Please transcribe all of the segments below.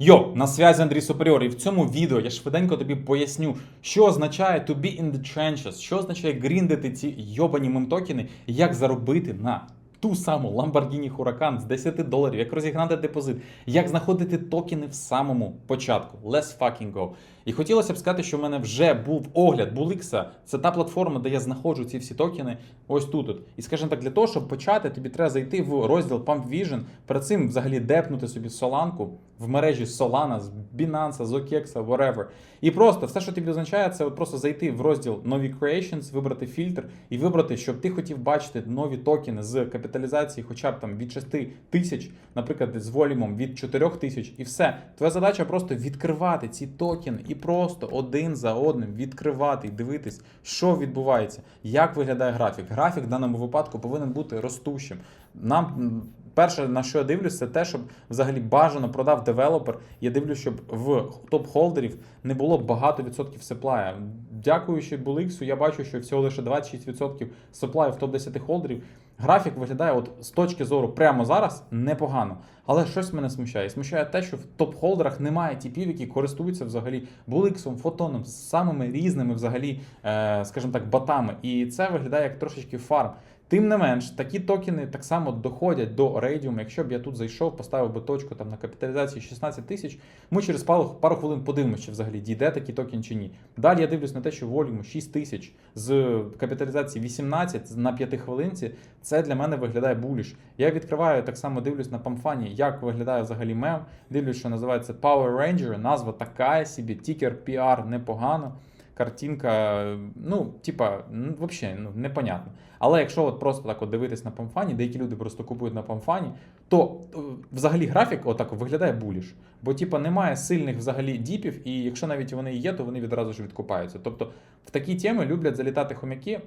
Йо, на связі Андрій Суперіор, і в цьому відео я швиденько тобі поясню, що означає to be in the trenches, що означає гріндити ці йобані мемтокени, і як заробити на ту саму Lamborghini Huracan з 10 доларів, як розігнати депозит, як знаходити токени в самому початку. Let's fucking go. І хотілося б сказати, що в мене вже був огляд Bulix, це та платформа, де я знаходжу ці всі токени ось тут. от. І скажімо так, для того, щоб почати, тобі треба зайти в розділ Pump Vision, перед цим взагалі депнути собі соланку в мережі Solana, з Binance, з OKX, whatever. І просто все, що тобі означає, це от просто зайти в розділ нові Creations, вибрати фільтр і вибрати, щоб ти хотів бачити нові токени з капіталізації, хоча б там від 6 тисяч, наприклад, з волюмом від 4 тисяч, і все. Твоя задача просто відкривати ці токени і просто один за одним відкривати і дивитись, що відбувається, як виглядає графік. Графік в даному випадку повинен бути ростущим. Нам перше, на що я дивлюсь, це те, щоб взагалі бажано продав девелопер. Я дивлюсь, щоб в топ-холдерів не було багато відсотків сеплая. Дякуючи Буликсу, я бачу, що всього лише 26% сеплаю в топ-10 холдерів. Графік виглядає от з точки зору прямо зараз непогано. Але щось мене смущає. Смущає те, що в топ-холдерах немає типів, які користуються взагалі буликсом, фотоном, з самими різними взагалі, е, скажімо так, батами. І це виглядає як трошечки фарм. Тим не менш, такі токени так само доходять до Radium. Якщо б я тут зайшов, поставив би точку там на капіталізації 16 тисяч, ми через пару, пару хвилин подивимося, чи взагалі дійде такий токен чи ні. Далі я дивлюсь на те, що волюму 6 тисяч з капіталізації 18 на 5 хвилинці. Це для мене виглядає буліш. Я відкриваю так само дивлюсь на памфані, як виглядає взагалі мем. Дивлюсь, що називається Power Ranger. Назва така собі, тікер PR непогано. Картинка, ну, типа, ну, взагалі, ну, непонятно. Але якщо от просто так от дивитись на памфані, деякі люди просто купують на памфані, то е, взагалі графік отак виглядає буліш. Бо типа немає сильних взагалі діпів, і якщо навіть вони є, то вони відразу ж відкупаються. Тобто в такі теми люблять залітати хомяки.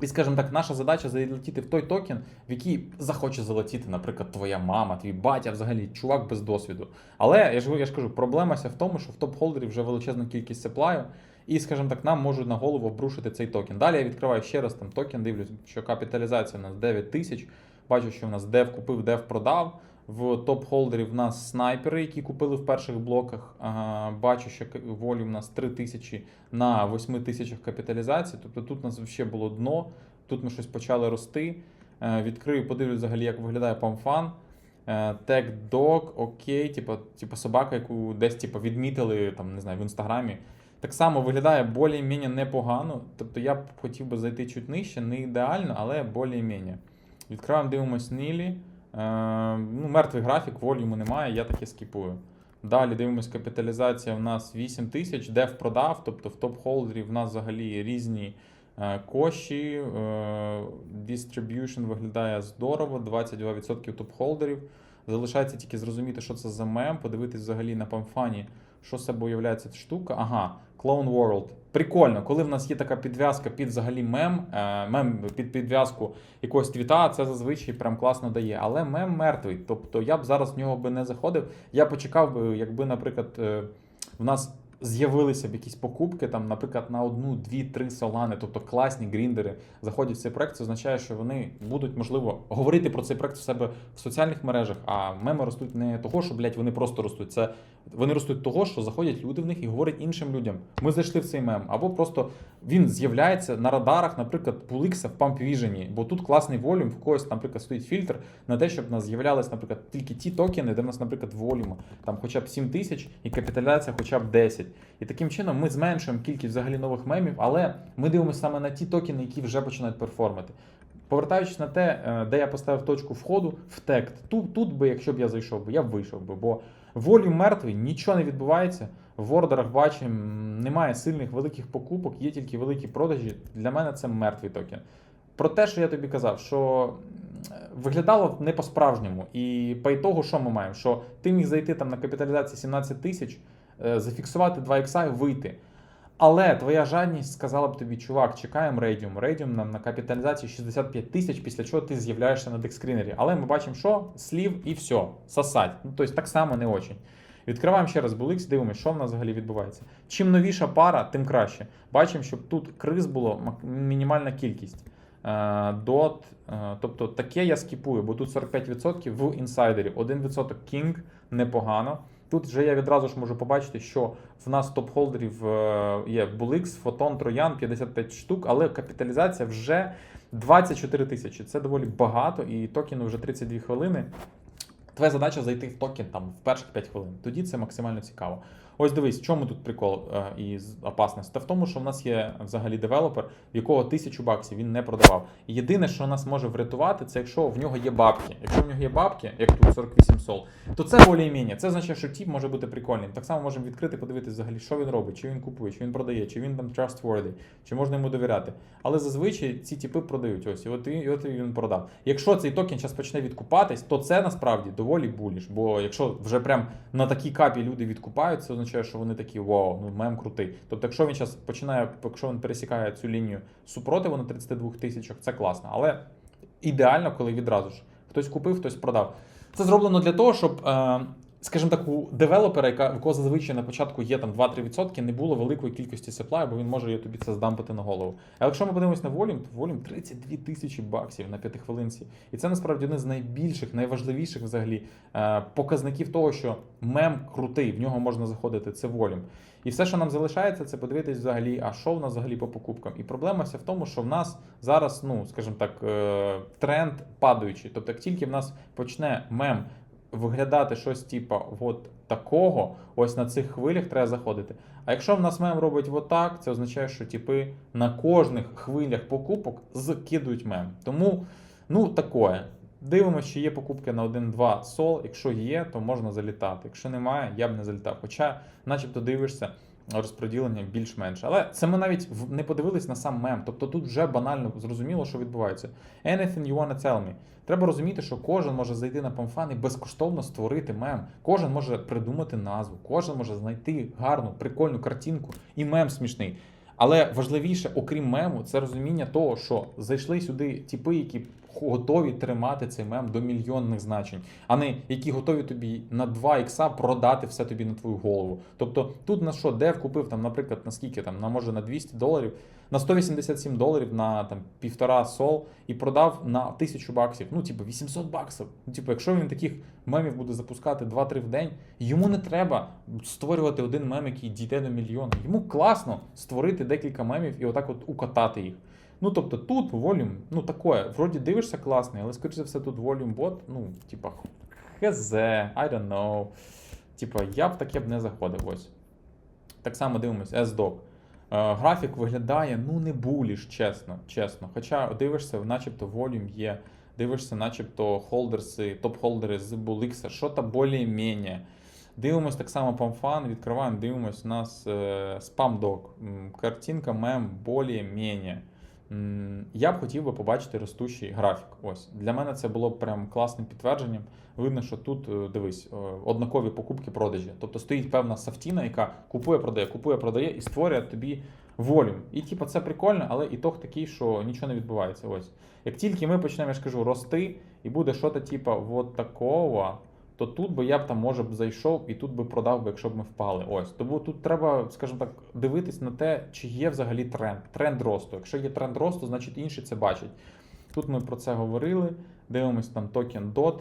І, скажімо так, наша задача залетіти в той токен, в який захоче залетіти, наприклад, твоя мама, твій батя, взагалі, чувак без досвіду. Але я ж, я ж кажу, проблема ся в тому, що в топ-холдерів вже величезна кількість сеплаю, і, скажімо так, нам можуть на голову обрушити цей токен. Далі я відкриваю ще раз там токен, дивлюсь, що капіталізація у нас 9 тисяч. Бачу, що у нас дев купив, дев продав. В топ-холдерів в нас снайпери, які купили в перших блоках. Бачу, що волюм у нас 3 тисячі на 8 тисячах капіталізації. Тобто тут у нас ще було дно, тут ми щось почали рости. Е, Відкрию, подивлюсь взагалі, як виглядає памфан. Тег Dog, окей, типу, типу собака, яку десь типу, відмітили там, не знаю, в інстаграмі. Так само виглядає більш-менш непогано. Тобто я б хотів би зайти чуть нижче, не ідеально, але більш-менш. Відкриваємо, дивимось Нілі. Е, ну, мертвий графік, волюму немає, я таке скіпую. Далі дивимось, капіталізація у нас 8 тисяч, дев продав, тобто в топ-холдері в нас взагалі різні е, коші. Е, виглядає здорово, 22% топ-холдерів. Залишається тільки зрозуміти, що це за мем, подивитись взагалі на памфані, що себе уявляє ця штука. Ага, Clone World. Прикольно, коли в нас є така підв'язка під взагалі мем, е, мем під підв'язку якогось твіта, це зазвичай прям класно дає. Але мем мертвий. Тобто я б зараз в нього би не заходив. Я почекав би, якби, наприклад, е, в нас з'явилися б якісь покупки, там, наприклад, на одну, дві, три солани, тобто класні гріндери заходять в цей проект. Це означає, що вони будуть, можливо, говорити про цей проект в себе в соціальних мережах. А меми ростуть не того, що блядь, вони просто ростуть. Це вони ростуть того, що заходять люди в них і говорять іншим людям. Ми зайшли в цей мем, або просто він з'являється на радарах, наприклад, Пуликса в Vision, бо тут класний волюм, в когось, наприклад, стоїть фільтр на те, щоб нас з'являлись, наприклад, тільки ті токени, де в нас, наприклад, волюм, там хоча б 7 тисяч і капіталізація хоча б 10. І таким чином ми зменшуємо кількість взагалі нових мемів, але ми дивимося саме на ті токени, які вже починають перформити. Повертаючись на те, е, де я поставив точку входу в тект, тут, тут би, якщо б я зайшов би, я б вийшов би, бо волюм мертвий, нічого не відбувається. В ордерах бачимо, немає сильних великих покупок, є тільки великі продажі. Для мене це мертвий токен. Про те, що я тобі казав, що м, виглядало не по-справжньому. І по ітогу, що ми маємо? Що ти міг зайти там на капіталізації 17 тисяч, е, зафіксувати 2 ікса і вийти. Але твоя жадність сказала б тобі, чувак, чекаємо Radium. Radium нам на капіталізації 65 тисяч, після чого ти з'являєшся на декскрінері. Але ми бачимо, що слів і все, сосать. Ну, тобто так само не очень. Відкриваємо ще раз Bulix, дивимося, що в нас взагалі відбувається. Чим новіша пара, тим краще. Бачимо, щоб тут криз було мінімальна кількість. Е, Dot, е, тобто таке я скіпую, бо тут 45% в інсайдері, 1% King непогано. Тут вже я відразу ж можу побачити, що в нас топ-холдерів е, є Bulix, Photon, Троян, 55 штук, але капіталізація вже 24 тисячі. Це доволі багато, і токену вже 32 хвилини. Твоя задача зайти в токен там в перших 5 хвилин. Тоді це максимально цікаво. Ось дивись, в чому тут прикол е, і опасність? Та в тому, що в нас є взагалі девелопер, в якого тисячу баксів він не продавав. І Єдине, що нас може врятувати, це якщо в нього є бабки. Якщо в нього є бабки, як тут 48 сол, то це более-мінє. Це означає, що тіп може бути прикольним. Так само можемо відкрити, подивитися взагалі, що він робить, чи він купує, чи він продає, чи він там trustworthy, чи можна йому довіряти. Але зазвичай ці тіпи продають ось, і от, і, от він продав. Якщо цей токен зараз почне відкупатись, то це насправді доволі буліш. Бо якщо вже прям на такій капі люди відкупають, це означає, що вони такі вау, ну мем крутий. Тобто, якщо він зараз починає, якщо він пересікає цю лінію супротиву на 32 тисячах, це класно. Але ідеально, коли відразу ж хтось купив, хтось продав. Це зроблено для того, щоб, е, скажімо так, у девелопера, яка, у якого зазвичай на початку є там 2-3%, не було великої кількості сепла, бо він може тобі це здампити на голову. А якщо ми подивимось на волюм, то волюм 32 тисячі баксів на п'ятихвилинці. І це насправді один з найбільших, найважливіших взагалі е, показників того, що мем крутий, в нього можна заходити, це волюм. І все, що нам залишається, це подивитись взагалі, а що в нас взагалі по покупкам. І проблема вся в тому, що в нас зараз, ну скажімо так, е, тренд падаючий. Тобто, як тільки в нас почне мем виглядати щось типа от такого, ось на цих хвилях треба заходити. А якщо в нас мем робить отак, це означає, що типи на кожних хвилях покупок закидують мем. Тому, ну такое. Дивимося, чи є покупки на 1-2 сол. Якщо є, то можна залітати. Якщо немає, я б не залітав. Хоча, начебто, дивишся розподілення більш-менш. Але це ми навіть не подивились на сам мем. Тобто тут вже банально зрозуміло, що відбувається. Anything you wanna tell me. Треба розуміти, що кожен може зайти на памфан і безкоштовно створити мем. Кожен може придумати назву, кожен може знайти гарну, прикольну картинку і мем смішний. Але важливіше, окрім мему, це розуміння того, що зайшли сюди тіпи, які готові тримати цей мем до мільйонних значень, а не які готові тобі на 2 ікса продати все тобі на твою голову. Тобто тут на що, дев купив там, наприклад, на скільки там, на може на 200 доларів, на 187 доларів на там півтора сол і продав на 1000 баксів. Ну, типу, 800 баксів. Ну, типу, якщо він таких мемів буде запускати 2-3 в день, йому не треба створювати один мем, який дійде до мільйона. Йому класно створити декілька мемів і отак от укатати їх. Ну, тобто тут волюм, ну такое, вроді дивишся класний, але скоріше за все тут волюм бот, ну, типа, хз, I don't know. Типа, я б таке б не заходив ось. Так само дивимось, S-Dog. Е, Графік виглядає, ну не буліш, чесно, чесно. Хоча дивишся, начебто волюм є, дивишся, начебто холдерси, топ-холдери з Bulix, що то більш-менш. Дивимось так само памфан, відкриваємо, дивимось, у нас е, спам-дог. Картинка мем більш-менш. Я б хотів би побачити ростущий графік. Ось для мене це було б прям класним підтвердженням. Видно, що тут е, дивись, е, однакові покупки продажі. Тобто стоїть певна сафтіна, яка купує, продає, купує, продає і створює тобі волюм. І типу, це прикольно, але ітог такий, що нічого не відбувається. Ось як тільки ми почнемо, я ж кажу, рости, і буде щось типу вот такого. То тут би я б там може б зайшов і тут би продав би, якщо б ми впали. Ось тому тут треба, скажімо так, дивитись на те, чи є взагалі тренд, тренд росту. Якщо є тренд росту, значить інші це бачать. Тут ми про це говорили. Дивимось там токен DOT.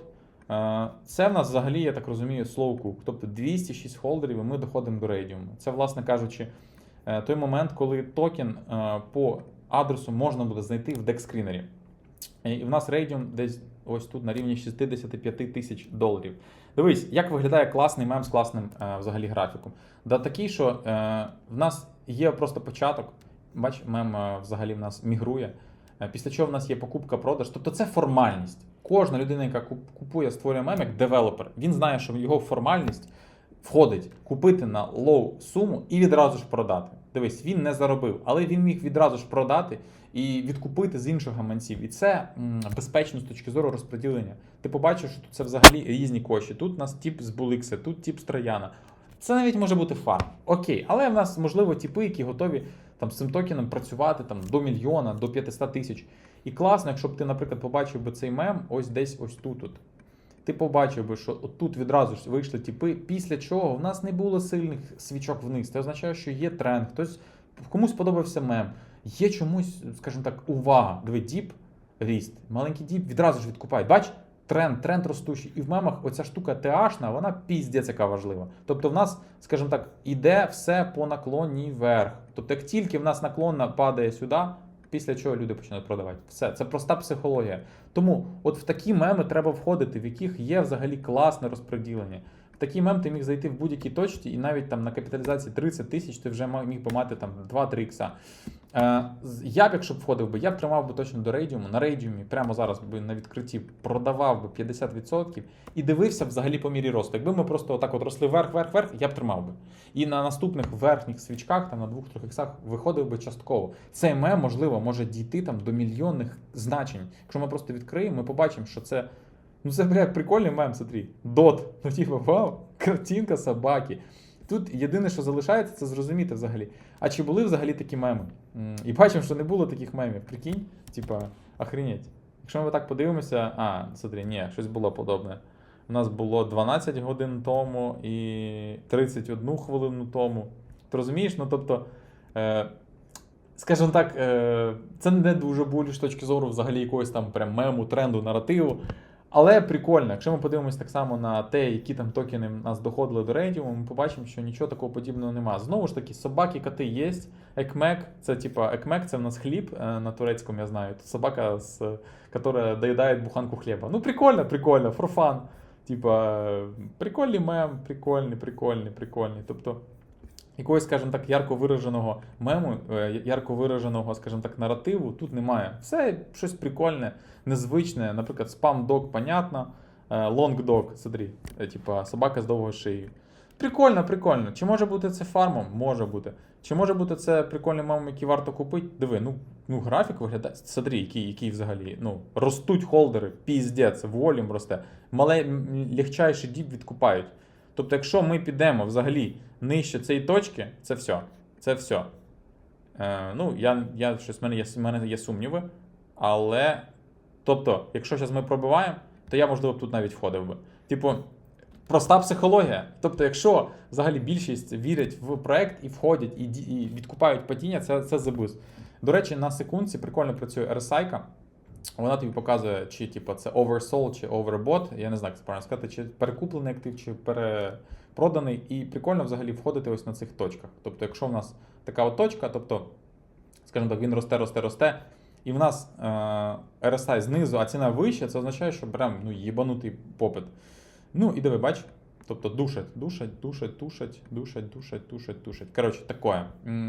Е, Це в нас взагалі, я так розумію, cook, тобто 206 холдерів, і ми доходимо до рейдіуму. Це, власне кажучи, е, той момент, коли токен е, по адресу можна буде знайти в декскрінері. І в нас рейдіум десь ось тут на рівні 65 тисяч доларів. Дивись, як виглядає класний мем з класним е, взагалі графіком. Да такий, що е, в нас є просто початок. Бач, мем е, взагалі в нас мігрує. Е, Після чого в нас є покупка-продаж. Тобто це формальність. Кожна людина, яка куп- купує, створює мем як девелопер, він знає, що в його формальність входить купити на лоу суму і відразу ж продати. Дивись, він не заробив, але він міг відразу ж продати і відкупити з інших гаманців. І це м, безпечно з точки зору розподілення. Ти побачиш, що це взагалі різні коші. Тут у нас тип з Буликса, тут тип з Трояна. Це навіть може бути фарм. Окей, але в нас можливо типи, які готові там з цим токеном працювати там до мільйона, до 500 тисяч. І класно, якщо б ти, наприклад, побачив би цей мем ось десь ось тут. Ти побачив би, що отут відразу ж вийшли типи, після чого в нас не було сильних свічок вниз. Це означає, що є тренд, хтось комусь подобався мем. Є чомусь, скажімо так, увага. Диви, діп, ріст, маленький діп, відразу ж відкупають. Бач, тренд, тренд ростущий. І в мемах оця штука TH, вона піздець яка важлива. Тобто в нас, скажімо так, іде все по наклоні вверх. Тобто, як тільки в нас наклонна падає сюди, після чого люди починають продавати. Все, це проста психологія. Тому от в такі меми треба входити, в яких є взагалі класне розподілення. В такий мем ти міг зайти в будь-якій точці, і навіть там на капіталізації 30 тисяч ти вже міг би мати там 2-3 ікса. Е, я б, якщо б входив би, я б тримав би точно до рейдіуму. На рейдіумі прямо зараз би на відкритті продавав би 50% і дивився взагалі по мірі росту. Якби ми просто отак от росли вверх, вверх, вверх, я б тримав би. І на наступних верхніх свічках, там на двох-трьох іксах, виходив би частково. Цей мем, можливо, може дійти там до мільйонних значень. Якщо ми просто відкриємо, ми побачимо, що це. Ну це бля, прикольний мем, смотри. Дот. Ну, типу, вау, картинка собаки. Тут єдине, що залишається, це зрозуміти взагалі. А чи були взагалі такі меми? І бачимо, що не було таких мемів. Прикинь, типа, охренеть. Якщо ми так подивимося, а, смотри, ні, щось було подобне. У нас було 12 годин тому і 31 хвилину тому. Ти розумієш? Ну тобто, е, скажімо так, е, це не дуже болі з точки зору взагалі якогось там прям мему, тренду, наративу. Але прикольно, якщо ми подивимося так само на те, які там токени нас доходили до рейдіуму, ми побачимо, що нічого такого подібного немає. Знову ж таки, собаки, коти є. Екмек, це типа екмек, це в нас хліб е, на турецькому, я знаю. Це собака, з, яка доїдає буханку хліба. Ну, прикольно, прикольно, for fun. Типа, прикольний мем, прикольний, прикольний, прикольний. Тобто, якогось, скажімо так, ярко вираженого мему, е, ярко вираженого, скажімо так, наративу тут немає. Все щось прикольне, незвичне. Наприклад, спам-дог, понятно. Лонг-дог, смотри, е, типа собака з довгою шиєю. Прикольно, прикольно. Чи може бути це фармом? Може бути. Чи може бути це прикольним мемом, який варто купити? Диви, ну, ну графік виглядає. Смотри, який, який взагалі. Ну, ростуть холдери, піздець, волюм росте. Мале, легчайший діп відкупають. Тобто, якщо ми підемо взагалі нижче цієї точки, це все. Це все. Е, ну, я, я щось в мене є, в мене є сумніви. Але, тобто, якщо зараз ми пробиваємо, то я, можливо, тут навіть входив би. Типу, проста психологія. Тобто, якщо взагалі більшість вірять в проект і входять, і, і відкупають падіння, це, це boost. До речі, на секундці прикольно працює RSI. Вона тобі показує, чи типу, це oversold, чи overbought, я не знаю, як це правильно сказати, чи перекуплений актив, чи перепроданий. І прикольно взагалі входити ось на цих точках. Тобто, якщо в нас така от точка, тобто, скажімо так, він росте, росте, росте, і в нас е, RSI знизу, а ціна вища, це означає, що беремо ну, їбанутий попит. Ну і диви, бач. Тобто душать, душать, душать, душать, душать, душать, душать. Коротше, таке.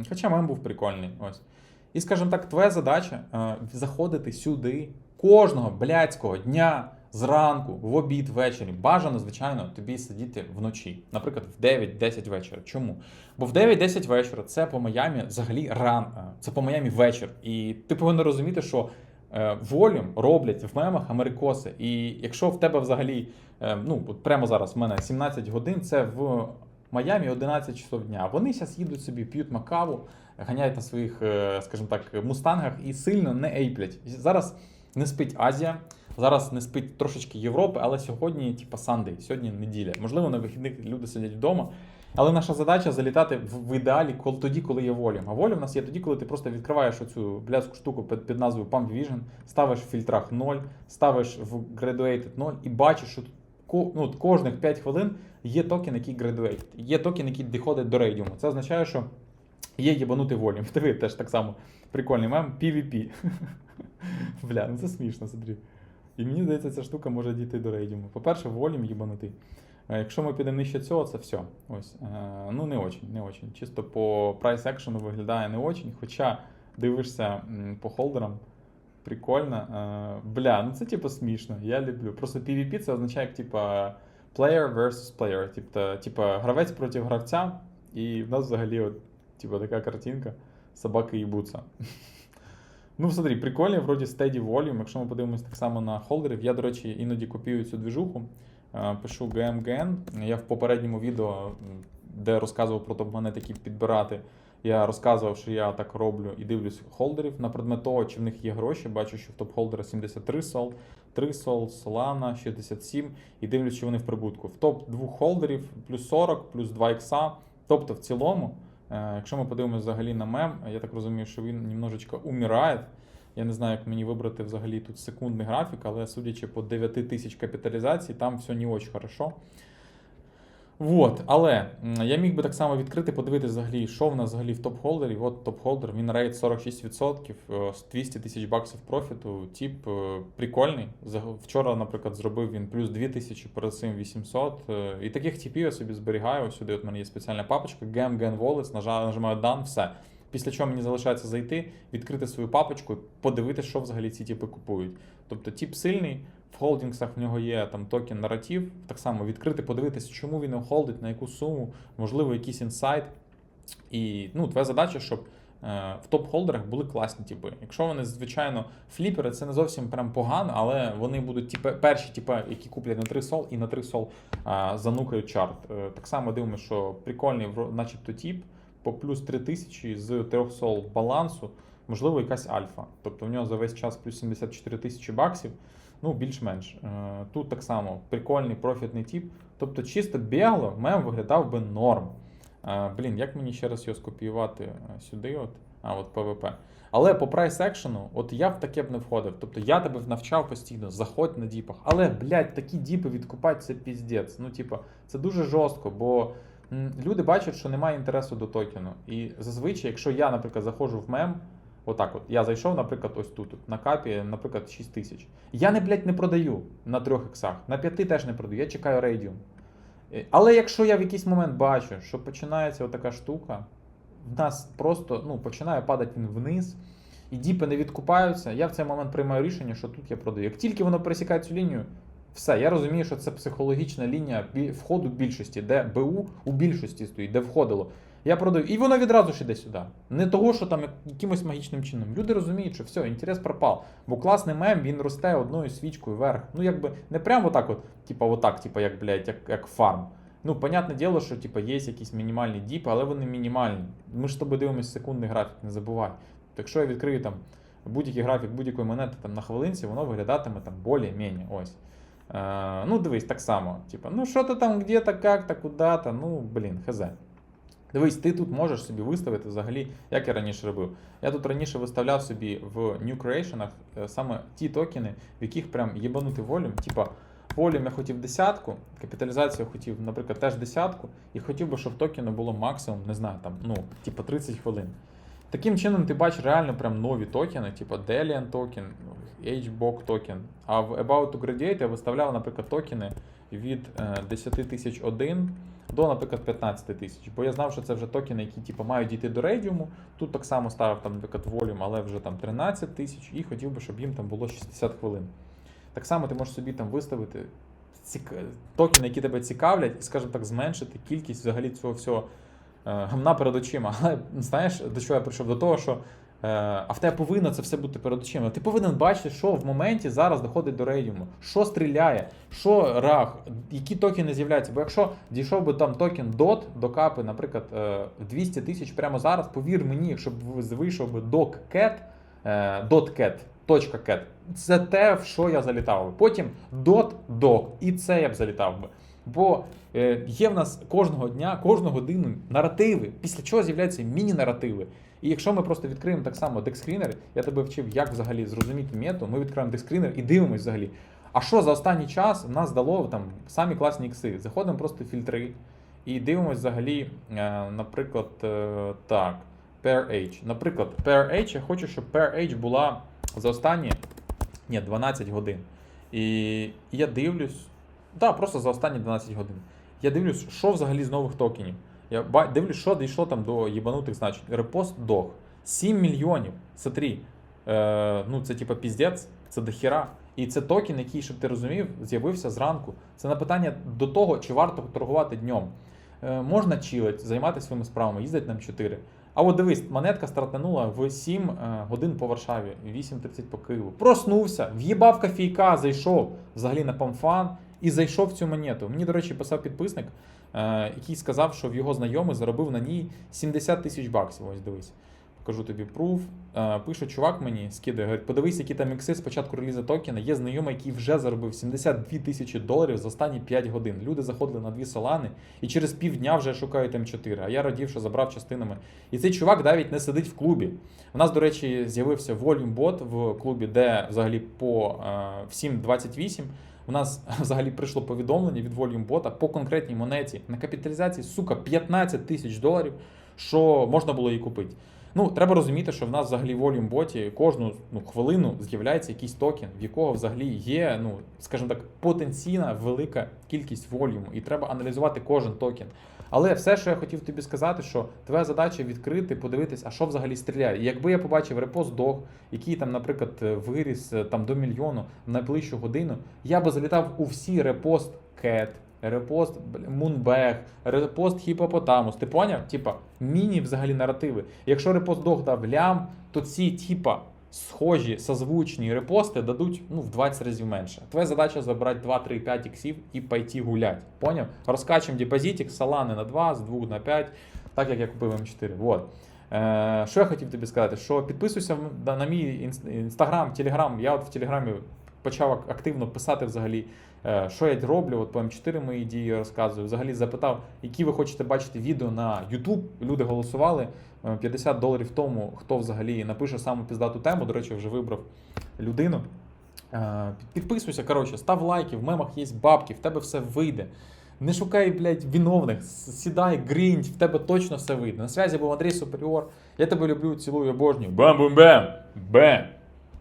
Хоча мем був прикольний. Ось. І, скажімо так, твоя задача е, заходити сюди кожного блядського дня зранку, в обід, ввечері. Бажано, звичайно, тобі сидіти вночі, наприклад, в 9-10 вечора. Чому? Бо в 9-10 вечора це по Майамі взагалі ран, е, це по Майамі вечір. І ти повинен розуміти, що е, волюм роблять в мемах америкоси. І якщо в тебе взагалі, ну от прямо зараз в мене 17 годин, це в Майамі 11 часов дня. Вони зараз їдуть собі, п'ють макаву, ганяють на своїх, е, скажімо так, мустангах і сильно не ейплять. Зараз не спить Азія. Зараз не спить трошечки Європи, але сьогодні, типа, Сандей, сьогодні неділя. Можливо, на вихідних люди сидять вдома. Але наша задача залітати в, ідеалі кол- тоді, коли є волюм. А волюм в нас є тоді, коли ти просто відкриваєш оцю блядську штуку під, під назвою Pump Vision, ставиш в фільтрах 0, ставиш в Graduated 0 і бачиш, що ко- ну, кожних 5 хвилин є токен, який Graduated, є токен, який доходить до рейдіуму. Це означає, що є єбанутий волюм. Диви, теж так само прикольний мем PvP. Бля, ну це смішно, смотри. І мені здається, ця штука може дійти до рейдіуму. По-перше, волюм їбанутий. Е, Якщо ми підемо нижче цього, це все. Ось. Е, Ну, не очень, не очень. Чисто по прайс екшену виглядає не очень. Хоча дивишся по холдерам, прикольно. Е, Бля, ну це типу смішно. Я люблю. Просто PvP це означає як типа player versus player. Тобто, типа гравець проти гравця. І в нас взагалі от, типа, така картинка. Собаки їбуться. Ну, смотри, прикольно, вроді steady volume. Якщо ми подивимось так само на холдерів, я, до речі, іноді копію цю движуху, е, пишу GMGN. Я в попередньому відео, де розказував про топ-монети, які підбирати, я розказував, що я так роблю і дивлюсь холдерів на предмет того, чи в них є гроші. Бачу, що в топ-холдера 73 сол, 3 сол, Solana 67, і дивлюсь, що вони в прибутку. В топ двох холдерів плюс 40, плюс 2 ікса. Тобто, в цілому, якщо ми подивимося взагалі на мем, я так розумію, що він немножечко умирає. Я не знаю, як мені вибрати взагалі тут секундний графік, але судячи по 9 тисяч капіталізацій, там все не дуже хорошо. Вот, але я міг би так само відкрити, подивитися взагалі, що в нас взагалі в топ-холдері. От топ-холдер, він рейд 46%, е, з 200 тисяч баксів профіту. Тип е, прикольний. Вчора, наприклад, зробив він плюс 2 тисячі, перед цим 800. е, І таких типів я собі зберігаю. Ось сюди от мене є спеціальна папочка, Gem Gen Wallets, нажимаю Done, все. Після чого мені залишається зайти, відкрити свою папочку, подивитися, що взагалі ці типи купують. Тобто тип сильний, в холдингсах в нього є там токен наратив, так само відкрити, подивитися, чому він його холдить, на яку суму, можливо, якийсь інсайт. І ну, твоя задача, щоб е, в топ-холдерах були класні типи. Якщо вони, звичайно, фліпери, це не зовсім прям погано, але вони будуть типи, перші, типи, які куплять на 3 сол і на 3 сол е, занукають чарт. Е, так само дивимося, що прикольний, начебто, тип по плюс 3000 з 3 сол балансу, можливо, якась альфа. Тобто в нього за весь час плюс 74 тисячі баксів. Ну, більш-менш. Е, Тут так само прикольний профітний тип. Тобто, чисто бігло мем виглядав би норм. Е, Блін, як мені ще раз його скопіювати е, сюди? От? А, от PvP. Але по прайс екшену, от я в таке б не входив. Тобто я тебе навчав постійно, заходь на діпах. Але, блядь, такі діпи відкупати це піздець. Ну, типа, це дуже жорстко, бо люди бачать, що немає інтересу до токену. І зазвичай, якщо я, наприклад, заходжу в мем, Отак от. Я зайшов, наприклад, ось тут, на капі, наприклад, 6 тисяч. Я не, блядь, не продаю на трьох іксах, на п'яти теж не продаю, я чекаю рейдіум. Але якщо я в якийсь момент бачу, що починається отака штука, в нас просто ну, починає падати він вниз, і діпи не відкупаються, я в цей момент приймаю рішення, що тут я продаю. Як тільки воно пересікає цю лінію, все, я розумію, що це психологічна лінія входу більшості, де БУ у більшості стоїть, де входило. Я продаю. І воно відразу ж іде сюди. Не того, що там якимось магічним чином. Люди розуміють, що все, інтерес пропав. Бо класний мем, він росте одною свічкою вверх. Ну, якби не прямо отак, от, типа, отак, типа, як, блядь, як, як фарм. Ну, понятне діло, що типа, є якісь мінімальні діпи, але вони мінімальні. Ми ж тобою дивимося секундний графік, не забувай. Якщо я відкрию там будь-який графік будь-якої монети там, на хвилинці, воно виглядатиме там більш-менш. Ось. Е, ну, дивись, так само. Типа, ну що то там где-то, как-то, куда-то, ну, блін, хз. Дивись, ти тут можеш собі виставити взагалі, як я раніше робив. Я тут раніше виставляв собі в New Creation е, саме ті токени, в яких прям єбанути волюм. Типа, волюм я хотів десятку, капіталізацію я хотів, наприклад, теж десятку, і хотів би, щоб токену було максимум, не знаю, там, ну, типа 30 хвилин. Таким чином ти бачиш реально прям нові токени, типу Delian токен, HBOK токен. А в About to Graduate я виставляв, наприклад, токени від е, 10 тисяч один до, наприклад, 15 тисяч. Бо я знав, що це вже токени, які типу, мають дійти до рейдіуму. Тут так само ставив, там, наприклад, волюм, але вже там 13 тисяч, і хотів би, щоб їм там було 60 хвилин. Так само ти можеш собі там виставити токени, які тебе цікавлять, і, скажімо так, зменшити кількість взагалі цього всього е, гамна перед очима. Але знаєш, до чого я прийшов? До того, що е, а в тебе повинно це все бути перед очима. Ти повинен бачити, що в моменті зараз доходить до рейдіуму, що стріляє, що рах, які токени з'являються. Бо якщо дійшов би там токен DOT до капи, наприклад, е, 200 тисяч прямо зараз, повір мені, якщо б вийшов би DOCCAT, е, .cat, це те, в що я залітав би. Потім dot doc, і це я б залітав би. Бо е, є в нас кожного дня, кожну годину наративи, після чого з'являються міні-наративи. І якщо ми просто відкриємо так само декскрінер, я тебе вчив, як взагалі зрозуміти мету, ми відкриємо декскрінер і дивимось взагалі. А що за останній час нас дало там самі класні ікси? Заходимо просто в фільтри і дивимось взагалі, е, наприклад, е, так, pair H. Наприклад, pair H, я хочу, щоб pair H була за останні ні, 12 годин. І я дивлюсь, так, просто за останні 12 годин. Я дивлюсь, що взагалі з нових токенів. Я дивлюсь, що дійшло там до єбанутих значень. Репост дох. 7 мільйонів. Смотри. Е, ну, це типа піздець, це дохіра. І це токен, який, щоб ти розумів, з'явився зранку. Це на питання до того, чи варто торгувати днем. Е, можна чилить, займатися своїми справами, їздити на М4. А от дивись, монетка стартанула в 7 е, годин по Варшаві, 8.30 по Києву. Проснувся, в'їбав кофійка, зайшов взагалі на памфан і зайшов в цю монету. Мені, до речі, писав підписник, е, який сказав, що в його знайомий заробив на ній 70 тисяч баксів. Ось дивись. покажу тобі пруф. Е, Пише чувак мені, скидає, говорить, подивись, які там ікси спочатку релізу токена. Є знайомий, який вже заробив 72 тисячі доларів за останні 5 годин. Люди заходили на дві солани і через півдня вже шукають М4. А я радів, що забрав частинами. І цей чувак навіть не сидить в клубі. У нас, до речі, з'явився Volume Bot в клубі, де взагалі по е, всім 28 у нас взагалі прийшло повідомлення від Volume по конкретній монеті на капіталізації, сука, 15 тисяч доларів, що можна було її купити. Ну, треба розуміти, що в нас взагалі в Volume боті кожну ну, хвилину з'являється якийсь токен, в якого взагалі є, ну, скажімо так, потенційна велика кількість волюму, і треба аналізувати кожен токен. Але все, що я хотів тобі сказати, що твоя задача відкрити, подивитись, а що взагалі стріляє. І якби я побачив репост дог, який там, наприклад, виріс е, там до мільйону в найближчу годину, я би залітав у всі репост кет. Репост Мунбег, репост Хіпопотамус. Ти поняв? Типа, міні взагалі наративи. Якщо репост дог дав лям, то ці, типа, схожі, созвучні репости дадуть ну, в 20 разів менше. Твоя задача забрати 2, 3, 5 іксів і пойти гулять. Поняв? Розкачуємо депозитик, салани на 2, з 2 на 5, так як я купив М4. Вот. Е, що я хотів тобі сказати? Що підписуйся на, мій інс- інстаграм, телеграм. Я от в телеграмі почав активно писати взагалі, що я роблю. От по М4 мої дії розказую. Взагалі запитав, які ви хочете бачити відео на YouTube. Люди голосували е, 50 доларів тому, хто взагалі напише саму піздату тему. До речі, вже вибрав людину. Е, Підписуйся, коротше, став лайки, в мемах є бабки, в тебе все вийде. Не шукай, блядь, виновних, сідай, грінь, в тебе точно все вийде. На связі був Андрій Суперіор. Я тебе люблю, цілую, обожнюю. Бам-бум-бам! Бам!